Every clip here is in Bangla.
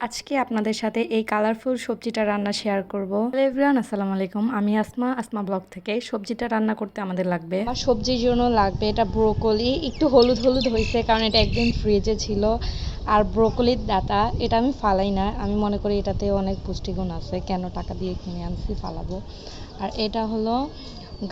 আজকে আপনাদের সাথে এই কালারফুল সবজিটা রান্না শেয়ার করব। এভরিওয়ান আসসালামু আলাইকুম। আমি আসমা আসমা ব্লগ থেকে। সবজিটা রান্না করতে আমাদের লাগবে। আমার সবজির জন্য লাগবে এটা ব্রোকলি। একটু হলুদ হলুদ হয়েছে কারণ এটা একদিন ফ্রিজে ছিল। আর ব্রোকলির ডাটা, এটা আমি ফালাই না। আমি মনে করি এটাতে অনেক পুষ্টিগুণ আছে। কেন টাকা দিয়ে কিনে আনছি, ফালাবো। আর এটা হলো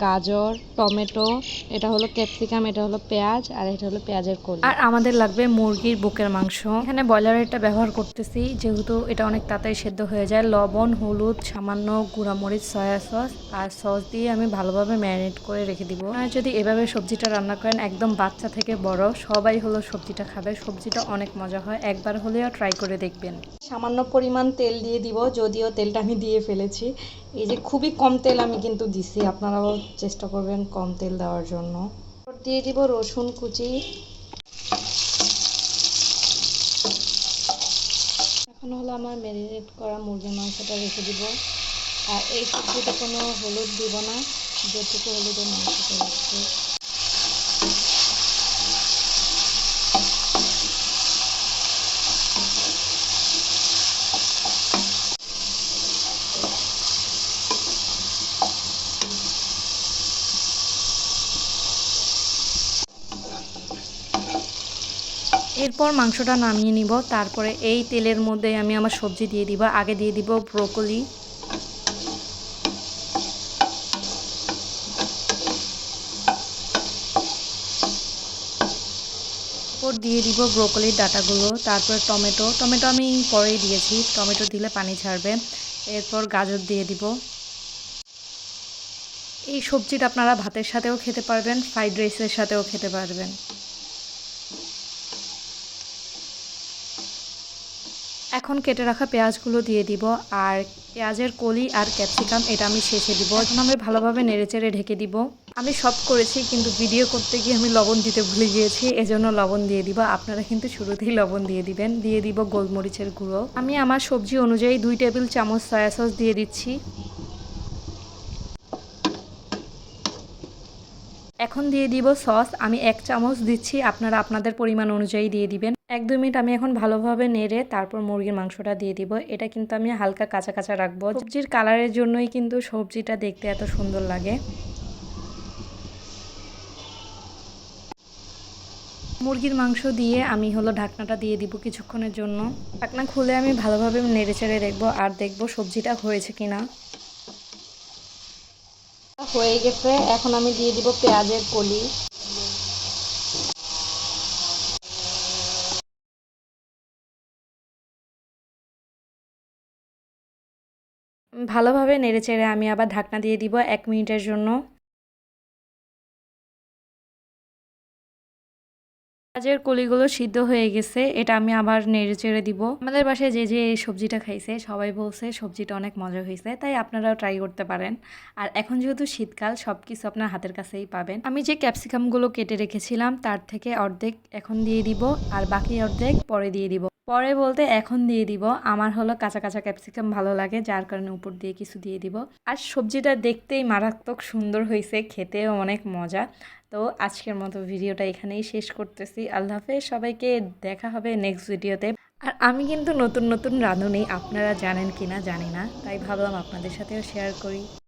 গাজর, টমেটো, এটা হলো ক্যাপসিকাম, এটা হলো পেঁয়াজ, আর এটা হলো পেঁয়াজের কলি। আর আমাদের লাগবে মুরগির বুকের মাংস। এখানে ব্রয়লারেরটা ব্যবহার করতেছি, যেহেতু এটা অনেক তাড়াতাড়ি সেদ্ধ হয়ে যায়। লবণ, হলুদ, সামান্য গুঁড়ামরিচ, সয়া সস, আর সস দিয়ে আমি ভালোভাবে ম্যারিনেট করে রেখে দিব। আর যদি এভাবে সবজিটা রান্না করেন, একদম বাচ্চা থেকে বড়, সবাই হলো সবজিটা খাবে। সবজিটা অনেক মজা হয়, একবার হলেও ট্রাই করে দেখবেন। সামান্য পরিমাণ তেল দিয়ে দিব, যদিও তেলটা আমি দিয়ে ফেলেছি। এই যে খুবই কম তেল আমি কিন্তু দিছি, আপনারাও চেষ্টা করবেন কম তেল দেওয়ার জন্য। দিয়ে দিব রসুন কুচি। এখন হলো আমার ম্যারিনেট করা মুরগির মাংসটা রেখে দিব। আর এই সবজিতে কোনো হলুদ দিব না, যেটুকু হলুদের মাংসটা রাখছি এরপর মাংসটা নামিয়ে নিব। তারপরে এই তেলের মধ্যে আমি আমার সবজি দিয়ে দিব। আগে দিয়ে দিব ব্রোকলি। এরপর দিয়ে দিব ব্রোকলির ডাটাগুলো। তারপরে টমেটো। টমেটো আমি পরেই দিয়েছি। টমেটো দিলে পানি ছাড়বে এরপর গাজর দিয়ে দিব। এই সবজিটা আপনারা ভাতের সাথেও খেতে পারবেন, ফ্রাইড রাইসের সাথেও খেতে পারবেন। এখন কেটে রাখা পেঁয়াজগুলো দিয়ে দিব, আর পেঁয়াজের কলি আর ক্যাপসিকাম এটা আমি শেষে দিব। এখন আমি ভালোভাবে নেড়েচেড়ে ঢেকে দিব। আমি সব করেছি, কিন্তু ভিডিও করতে গিয়ে আমি লবণ দিতে ভুলে গিয়েছি, এজন্য লবণ দিয়ে দিব। আপনারা কিন্তু শুরুতেই লবণ দিয়ে দিবেন। দিয়ে দিব গোলমরিচের গুঁড়ো। আমি আমার সবজি অনুযায়ী দুই টেবিল চামচ সয়া সস দিয়ে দিচ্ছি। এখন দিয়ে দিব সস। আমি এক চামচ দিচ্ছি, আপনারা আপনাদের পরিমাণ অনুযায়ী দিয়ে দিবেন। এক, দুই মিনিট আমি এখন ভালোভাবে নেড়ে তারপর মুরগির মাংসটা দিয়ে দিব। এটা কিন্তু আমি হালকা কাঁচা কাঁচা রাখব। সবজির কালারের জন্যই কিন্তু সবজিটা দেখতে এত সুন্দর লাগে। মুরগির মাংস দিয়ে আমি হলো ঢাকনাটা দিয়ে দিব কিছুক্ষণের জন্য। ঢাকনা খুলে আমি ভালোভাবে নেড়ে চেড়ে দেখব আর দেখব সবজিটা হয়েছে কিনা। হয়ে গেছে। এখন আমি দিয়ে দিব পেঁয়াজের কলি। ভালোভাবে নেড়েচেড়ে আমি আবার ঢাকনা দিয়ে দিব এক মিনিটের জন্য। পেঁয়াজের কলিগুলো সিদ্ধ হয়ে গেছে, এটা আমি আবার নেড়ে চেড়ে দিব। আমাদের বাসায় যে যে সবজিটা খাইছে, সবাই বলছে সবজিটা অনেক মজা হয়েছে তাই আপনারাও ট্রাই করতে পারেন। আর এখন যেহেতু শীতকাল সব কিছু আপনার হাতের কাছেই পাবেন। আমি যে ক্যাপসিকামগুলো কেটে রেখেছিলাম, তার থেকে অর্ধেক এখন দিয়ে দিব, আর বাকি অর্ধেক পরে দিয়ে দিব। পরে বলতে এখন দিয়ে দিব। আমার হলো কাঁচা কাঁচা ক্যাপসিকাম ভালো লাগে, যার কারণে উপর দিয়ে কিছু দিয়ে দিব। আর সবজিটা দেখতেই মারাত্মক সুন্দর হয়েছে, খেতেও অনেক মজা। তো আজকের মতো ভিডিওটা এখানেই শেষ করতেছি। আল্লাহ হাফেজ, সবাইকে দেখা হবে নেক্সট ভিডিওতে আর আমি কিন্তু নতুন নতুন রাঁধুনি, আপনারা জানেন কিনা জানি না, তাই ভাবলাম আপনাদের সাথেও শেয়ার করি।